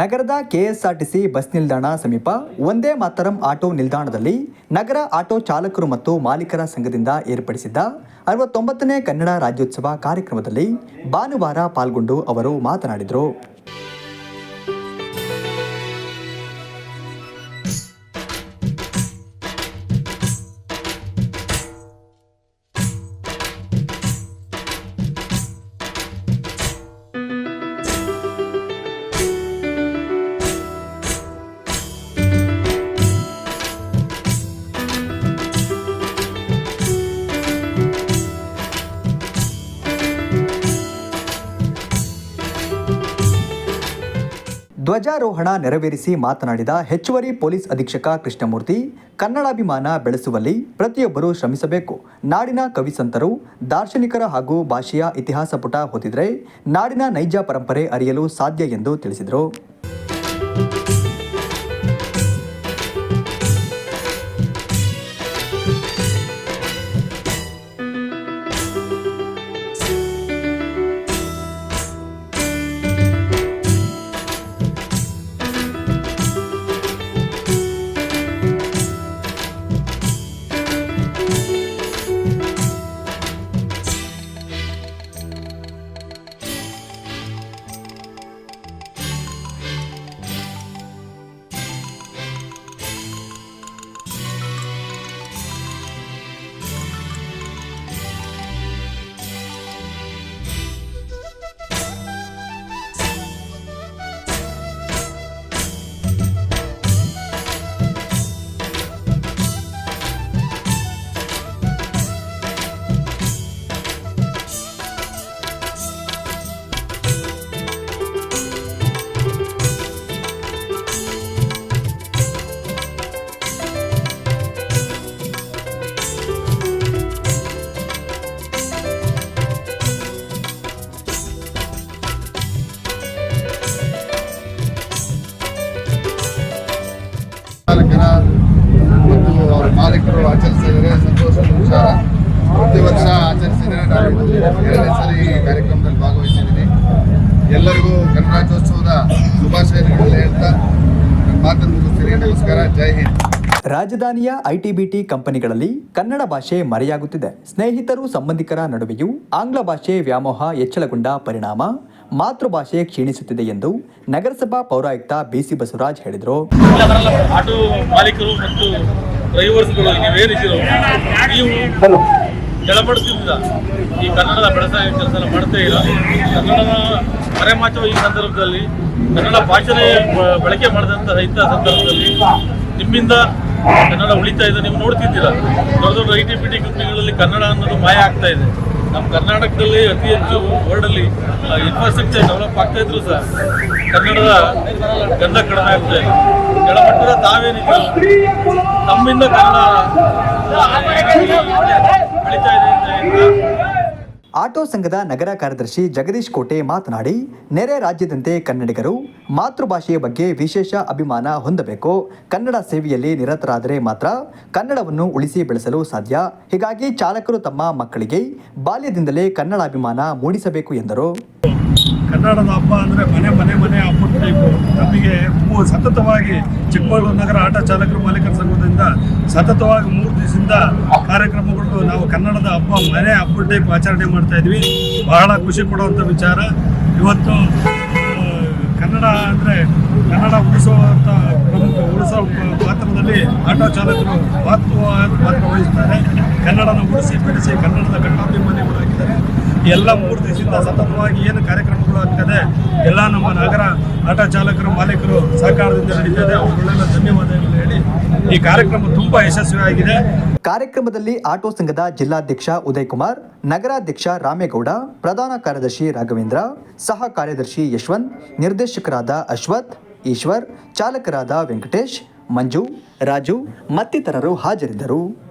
ನಗರದ KSRTC bus ನಿಲ್ದಾಣ ಸಮೀಪ ಒಂದೇ ಮಾತರಂ ಆಟೋ ನಿಲ್ದಾಣದಲ್ಲಿ ನಗರ ಆಟೋ ಚಾಲಕರು ಮತ್ತು ಮಾಲೀಕರ ಸಂಘದಿಂದ ಏರ್ಪಡಿಸಿದ್ದ ಅರವತ್ತೊಂಬತ್ತನೇ ಕನ್ನಡ ರಾಜ್ಯೋತ್ಸವ ಕಾರ್ಯಕ್ರಮದಲ್ಲಿ ಭಾನುವಾರ ಪಾಲ್ಗೊಂಡು ಅವರು ಮಾತನಾಡಿದರು. ಧ್ವಜಾರೋಹಣ ನೆರವೇರಿಸಿ ಮಾತನಾಡಿದ ಹೆಚ್ಚುವರಿ ಪೊಲೀಸ್ ಅಧೀಕ್ಷಕ ಕೃಷ್ಣಮೂರ್ತಿ, ಕನ್ನಡಾಭಿಮಾನ ಬೆಳೆಸುವಲ್ಲಿ ಪ್ರತಿಯೊಬ್ಬರೂ ಶ್ರಮಿಸಬೇಕು. ನಾಡಿನ ಕವಿಸಂತರು ದಾರ್ಶನಿಕರ ಹಾಗೂ ಭಾಷೆಯ ಇತಿಹಾಸ ಪುಟ ಹೊತ್ತಿದ್ರೆ ನಾಡಿನ ನೈಜ ಪರಂಪರೆ ಅರಿಯಲು ಸಾಧ್ಯ ಎಂದು ತಿಳಿಸಿದರು. ಚಾಲಕರ ಮತ್ತು ಅವರ ಮಾಲೀಕರು ಆಚರಿಸಿದರೆ ಸಂತೋಷದ ವಿಚಾರ. ಪ್ರತಿ ವರ್ಷ ಆಚರಿಸಿದರೆ ನಾನು ಎರಡನೇ ಸಲ ಈ ಕಾರ್ಯಕ್ರಮದಲ್ಲಿ ಭಾಗವಹಿಸಿದ್ದೀನಿ. ಎಲ್ಲರಿಗೂ ಗಣರಾಜ್ಯೋತ್ಸವದ ಶುಭಾಶಯಗಳನ್ನು ಹೇಳ್ತಾ ಮಾತನ್ನು ಮುಗಿಸ್ತೀನಿ. ನಮಸ್ಕಾರ, ಜೈ ಹಿಂದ್. ರಾಜಧಾನಿಯ ಐಟಿಬಿಟಿ ಕಂಪನಿಗಳಲ್ಲಿ ಕನ್ನಡ ಭಾಷೆ ಮರೆಯಾಗುತ್ತಿದೆ. ಸ್ನೇಹಿತರು, ಸಂಬಂಧಿಕರ ನಡುವೆಯೂ ಆಂಗ್ಲ ಭಾಷೆ ವ್ಯಾಮೋಹ ಹೆಚ್ಚಳಗೊಂಡ ಪರಿಣಾಮ. ಮಾತೃಭಾಷೆ ಕ್ಷೀಣಿಸುತ್ತಿದೆ ಎಂದು ನಗರಸಭಾ ಪೌರಾಯುಕ್ತ ಬಿಸಿ ಬಸವರಾಜ್ ಹೇಳಿದರು. ಆಟೋ ಮಾಲೀಕರು ಮತ್ತು ಡ್ರೈವರ್ಸ್ಗಳು ನೀವೇನಿದ್ದೀರೋ ನೀವು ಕೆಳಪಡಿಸಿದ ಈ ಕನ್ನಡದ ಬೆಳಸಾಯ ಕೆಲಸ ಮಾಡ್ತಾ ಇಲ್ಲ ಕನ್ನಡದ ಮರೆಮಾಚುವ ಈ ಸಂದರ್ಭದಲ್ಲಿ ಕನ್ನಡ ಭಾಷೆನೇ ಬಳಕೆ ಮಾಡಿದಂತಹ ಇಂಥ ಸಂದರ್ಭದಲ್ಲಿ ನಿಮ್ಮಿಂದ ಕನ್ನಡ ಉಳಿತಾ ಇದೆ. ನೀವು ನೋಡ್ತಿದ್ದೀರಾ? ದೊಡ್ಡ ದೊಡ್ಡ ಐ ಟಿ ಪಿ ಟಿ ಕಂಪ್ನಿಗಳಲ್ಲಿ ಕನ್ನಡ ಅನ್ನೋದು ಮಾಯ ಆಗ್ತಾ ಇದೆ. ನಮ್ಮ ಕರ್ನಾಟಕದಲ್ಲಿ ಅತಿ ಹೆಚ್ಚು ವರ್ಲ್ಡಲ್ಲಿ ಇನ್ಫ್ರಾಸ್ಟ್ರಕ್ಚರ್ ಡೆವಲಪ್ ಆಗ್ತಾ ಇದ್ರು ಸರ್. ಕನ್ನಡದ ಗಂಧ ಕಡಿಮೆ ಆಗ್ತಾ ಇದೆ. ಕೆಳಮಟ್ಟದ ತಾವೇನಿದ್ರು ತಮ್ಮಿಂದ ಕನ್ನಡ ಬೆಳೀತಾ ಇದೆ ಅಂತ ಆಟೋ ಸಂಘದ ನಗರ ಕಾರ್ಯದರ್ಶಿ ಜಗದೀಶ್ ಕೋಟೆ ಮಾತನಾಡಿ, ನೆರೆ ರಾಜ್ಯದಂತೆ ಕನ್ನಡಿಗರು ಮಾತೃಭಾಷೆಯ ಬಗ್ಗೆ ವಿಶೇಷ ಅಭಿಮಾನ ಹೊಂದಬೇಕು. ಕನ್ನಡ ಸೇವೆಯಲ್ಲಿ ನಿರತರಾದರೆ ಮಾತ್ರ ಕನ್ನಡವನ್ನು ಉಳಿಸಿ ಬೆಳೆಸಲು ಸಾಧ್ಯ. ಹೀಗಾಗಿ ಚಾಲಕರು ತಮ್ಮ ಮಕ್ಕಳಿಗೆ ಬಾಲ್ಯದಿಂದಲೇ ಕನ್ನಡ ಅಭಿಮಾನ ಮೂಡಿಸಬೇಕು ಎಂದರು. ಕನ್ನಡದ ಹಬ್ಬ ಅಂದರೆ ಮನೆ ಮನೆ ಮನೆ ಹಬ್ಬದ ಟೈಪು ನಮಗೆ ಸತತವಾಗಿ ಚಿಕ್ಕಮಗಳೂರು ನಗರ ಆಟೋ ಚಾಲಕರು ಮಾಲೀಕರ ಸಂಘದಿಂದ ಸತತವಾಗಿ ಮೂರು ದಿವಸದಿಂದ ಕಾರ್ಯಕ್ರಮಗಳು ನಾವು ಕನ್ನಡದ ಹಬ್ಬ, ಮನೆ ಹಬ್ಬದ ಟೈಪ್ ಆಚರಣೆ ಮಾಡ್ತಾ ಇದ್ವಿ. ಬಹಳ ಖುಷಿ ಕೊಡುವಂಥ ವಿಚಾರ. ಇವತ್ತು ಕನ್ನಡ ಅಂದರೆ ಕನ್ನಡ ಉಳಿಸುವಂಥ ಪ್ರಮುಖ ಉಳಿಸೋ ಪಾತ್ರದಲ್ಲಿ ಆಟೋ ಚಾಲಕರು ಮಹತ್ವವಾದ ಪಾತ್ರ ವಹಿಸ್ತಾರೆ. ಕನ್ನಡನ ಉಳಿಸಿ ಬೆಳೆಸಿ ಕನ್ನಡದ ಕಟ್ಟಾಭಿಮಾನಿಗಳು ಆಗಿದ್ದಾರೆ. ಎಲ್ಲ ಮೂರು ದಿವಸದಿಂದ ಸತತವಾಗಿ ಏನು ಕಾರ್ಯಕ್ರಮಗಳು ಆಗ್ತದೆ, ಎಲ್ಲ ನಮ್ಮ ನಗರ ಆಟೋ ಚಾಲಕರು, ಮಾಲೀಕರು ಸಹಕಾರದಿಂದ ನಡೀತದೆ. ಅವರುಗಳೆಲ್ಲ ಧನ್ಯವಾದಗಳು ಹೇಳಿ ಈ ಕಾರ್ಯಕ್ರಮ ತುಂಬಾ ಯಶಸ್ವಿಯಾಗಿದೆ. ಕಾರ್ಯಕ್ರಮದಲ್ಲಿ ಆಟೋ ಸಂಘದ ಜಿಲ್ಲಾಧ್ಯಕ್ಷ ಉದಯ್ ಕುಮಾರ್ ನಗರಾಧ್ಯಕ್ಷ ರಾಮೇಗೌಡ, ಪ್ರಧಾನ ಕಾರ್ಯದರ್ಶಿ ರಾಘವೇಂದ್ರ, ಸಹ ಕಾರ್ಯದರ್ಶಿ ಯಶವಂತ್, ನಿರ್ದೇಶಕರಾದ ಅಶ್ವಥ್ ಈಶ್ವರ್ ಚಾಲಕರಾದ ವೆಂಕಟೇಶ್ ಮಂಜು ರಾಜು ಮತ್ತಿತರರು ಹಾಜರಿದ್ದರು.